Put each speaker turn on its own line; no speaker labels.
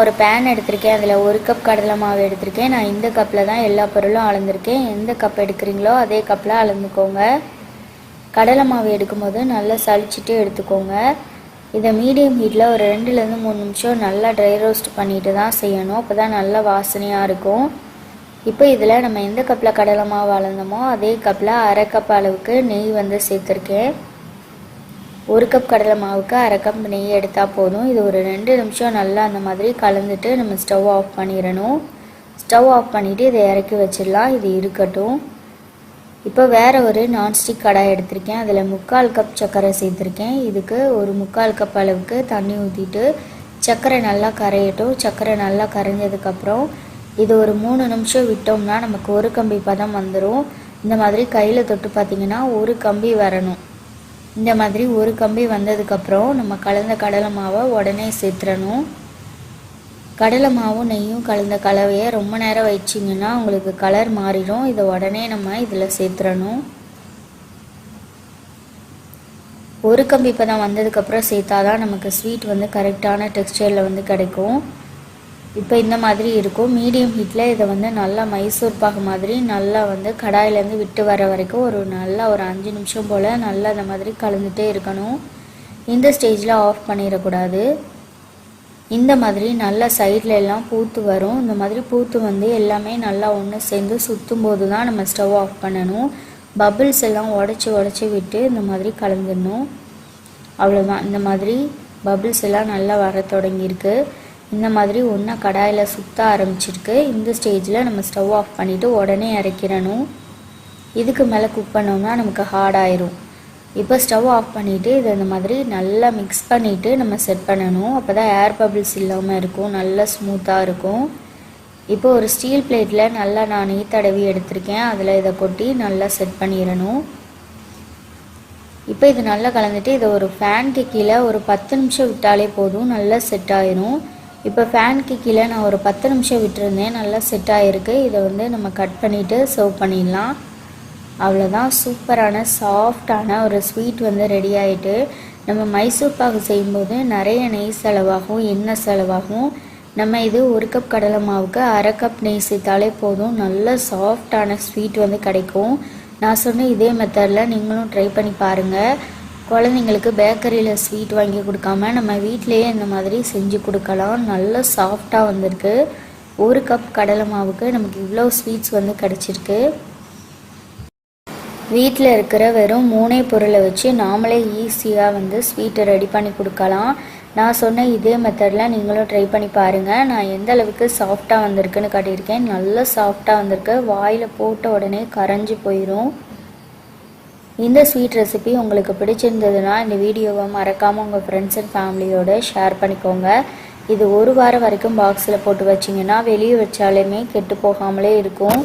ஒரு பேன் எடுத்திருக்கேன். அதில் ஒரு கப் கடலை மாவு எடுத்திருக்கேன். நான் இந்த கப்பில் தான் எல்லா பொருளும் அளந்திருக்கேன். எந்த கப் எடுக்கிறீங்களோ அதே கப்பில் அளந்துக்கோங்க. கடலை மாவு எடுக்கும்போது நல்லா சலிச்சிட்டு எடுத்துக்கோங்க. இதை மீடியம் ஹீட்டில் ஒரு ரெண்டுலேருந்து மூணு நிமிஷம் நல்லா ட்ரை ரோஸ்ட் பண்ணிட்டு தான் செய்யணும். அப்போ தான் நல்லா வாசனையாக இருக்கும். இப்போ இதில் நம்ம எந்த கப்பில் கடலை மாவு அளந்தோமோ அதே கப்பில் அரை கப் அளவுக்கு நெய் வந்து சேர்த்துருக்கேன். ஒரு கப் கடலை மாவுக்கு அரை கப் நெய் எடுத்தால் போதும். இது ஒரு ரெண்டு நிமிஷம் நல்லா அந்த மாதிரி கலந்துட்டு நம்ம ஸ்டவ் ஆஃப் பண்ணிடணும். ஸ்டவ் ஆஃப் பண்ணிவிட்டு இதை இறக்கி வச்சிடலாம். இது இருக்கட்டும். இப்போ வேறு ஒரு நான்ஸ்டிக் கடாய் எடுத்திருக்கேன். அதில் முக்கால் கப் சர்க்கரை சேர்த்துருக்கேன். இதுக்கு ஒரு முக்கால் கப் அளவுக்கு தண்ணி ஊற்றிட்டு சர்க்கரை நல்லா கரையட்டும். சர்க்கரை நல்லா கரைஞ்சதுக்கப்புறம் இது ஒரு மூணு நிமிஷம் விட்டோம்னா நமக்கு ஒரு கம்பி பதம் வந்துடும் இந்த மாதிரி கையில் தொட்டு பார்த்தீங்கன்னா ஒரு கம்பி வரணும். இந்த மாதிரி ஒரு கம்பி வந்ததுக்கப்புறம் நம்ம கலந்த கடலை மாவை உடனே சேர்த்துறணும் கடலை மாவும் நெய்யும் கலந்த கலவையை ரொம்ப நேரம் வச்சிங்கன்னா உங்களுக்கு கலர் மாறிடும். இதை உடனே நம்ம இதில் சேர்த்துறணும் ஒரு கம்பி இப்போ தான் வந்ததுக்கப்புறம் சேர்த்தாதான் நமக்கு ஸ்வீட் வந்து கரெக்டான டெக்ஸ்டரில் வந்து கிடைக்கும். இப்போ இந்த மாதிரி இருக்கும். மீடியம் ஹீட்டில் இதை வந்து நல்லா மைசூர் பாகு மாதிரி நல்லா வந்து கடாயிலேருந்து விட்டு வர வரைக்கும் ஒரு நல்லா ஒரு அஞ்சு நிமிஷம் போல் நல்லா இந்த மாதிரி கலந்துகிட்டே இருக்கணும். இந்த ஸ்டேஜில் ஆஃப் பண்ணிடக்கூடாது. இந்த மாதிரி நல்லா சைடில் எல்லாம் பூத்து வரும். இந்த மாதிரி பூத்து வந்து எல்லாமே நல்லா ஒன்று சேர்ந்து சுற்றும் போது தான் நம்ம ஸ்டவ் ஆஃப் பண்ணணும். பபிள்ஸ் எல்லாம் உடச்சி உடச்சி விட்டு இந்த மாதிரி கலந்துடணும். அவ்வளோதான் இந்த மாதிரி பபிள்ஸ் எல்லாம் நல்லா வர தொடங்கியிருக்கு. இந்த மாதிரி ஒன்றா கடாயில் சுத்த ஆரம்பிச்சிருக்கு. இந்த ஸ்டேஜில் நம்ம ஸ்டவ் ஆஃப் பண்ணிவிட்டு உடனே இறக்கிறணும் இதுக்கு மேலே குக் பண்ணோம்னா நமக்கு ஹார்டாயிரும் இப்போ ஸ்டவ் ஆஃப் பண்ணிவிட்டு இதை இந்த மாதிரி நல்லா மிக்ஸ் பண்ணிவிட்டு நம்ம செட் பண்ணணும். அப்போ தான் ஏர் பபிள்ஸ் இல்லாமல் இருக்கும். நல்லா ஸ்மூத்தாக இருக்கும். இப்போ ஒரு ஸ்டீல் பிளேட்டில் நல்லா நான் நெய் தடவி எடுத்திருக்கேன். அதில் இதை கொட்டி நல்லா செட் பண்ணிடணும். இப்போ இது நல்லா கலந்துட்டு இதை ஒரு ஃபேனுக்கு கீழே ஒரு பத்து நிமிஷம் விட்டாலே போதும். நல்லா செட் ஆயிரும். இப்போ ஃபேனுக்கு கீழே நான் ஒரு பத்து நிமிஷம் விட்டுருந்தேன். நல்லா செட் ஆகிருக்கு இதை வந்து நம்ம கட் பண்ணிவிட்டு சர்வ் பண்ணிடலாம். அவ்வளோதான் சூப்பரான சாஃப்டான ஒரு ஸ்வீட் வந்து ரெடி ஆகிட்டு நம்ம மைசூர் பாகு செய்யும்போது நிறைய நெய் செலவாகும் எண்ணெய் செலவாகும். நம்ம இது ஒரு கப் கடலை மாவுக்கு அரை கப் நெய் சேர்த்தாலே போதும். நல்ல சாஃப்டான ஸ்வீட் வந்து கிடைக்கும். நான் சொன்ன இதே மெத்தடில் நீங்களும் ட்ரை பண்ணி பாருங்கள் குழந்தைங்களுக்கு பேக்கரியில் ஸ்வீட் வாங்கி கொடுக்காம நம்ம வீட்டிலேயே இந்த மாதிரி செஞ்சு கொடுக்கலாம். நல்ல சாஃப்டாக வந்திருக்கு. ஒரு கப் கடலை மாவுக்கு நமக்கு இவ்வளோ ஸ்வீட்ஸ் வந்து கிடச்சிருக்கு. வீட்டில் இருக்கிற வெறும் மூணே பொருளை வச்சு நாமளே ஈஸியாக வந்து ஸ்வீட்டை ரெடி பண்ணி கொடுக்கலாம். நான் சொன்ன இதே மெத்தடில் நீங்களும் ட்ரை பண்ணி பாருங்கள் நான் எந்த அளவுக்கு சாஃப்டாக வந்திருக்குன்னு காட்டியிருக்கேன். நல்ல சாஃப்டாக வந்திருக்கு. வாயில் போட்ட உடனே கரைஞ்சி போயிடும் இந்த ஸ்வீட் ரெசிபி உங்களுக்கு பிடிச்சிருந்ததுன்னா இந்த வீடியோவை மறக்காமல் உங்கள் ஃப்ரெண்ட்ஸ் அண்ட் ஃபேமிலியோடு ஷேர் பண்ணிக்கோங்க. இது ஒரு வாரம் வரைக்கும் பாக்ஸில் போட்டு வச்சிங்கன்னா வெளியே வச்சாலுமே கெட்டு போகாமலே இருக்கும்.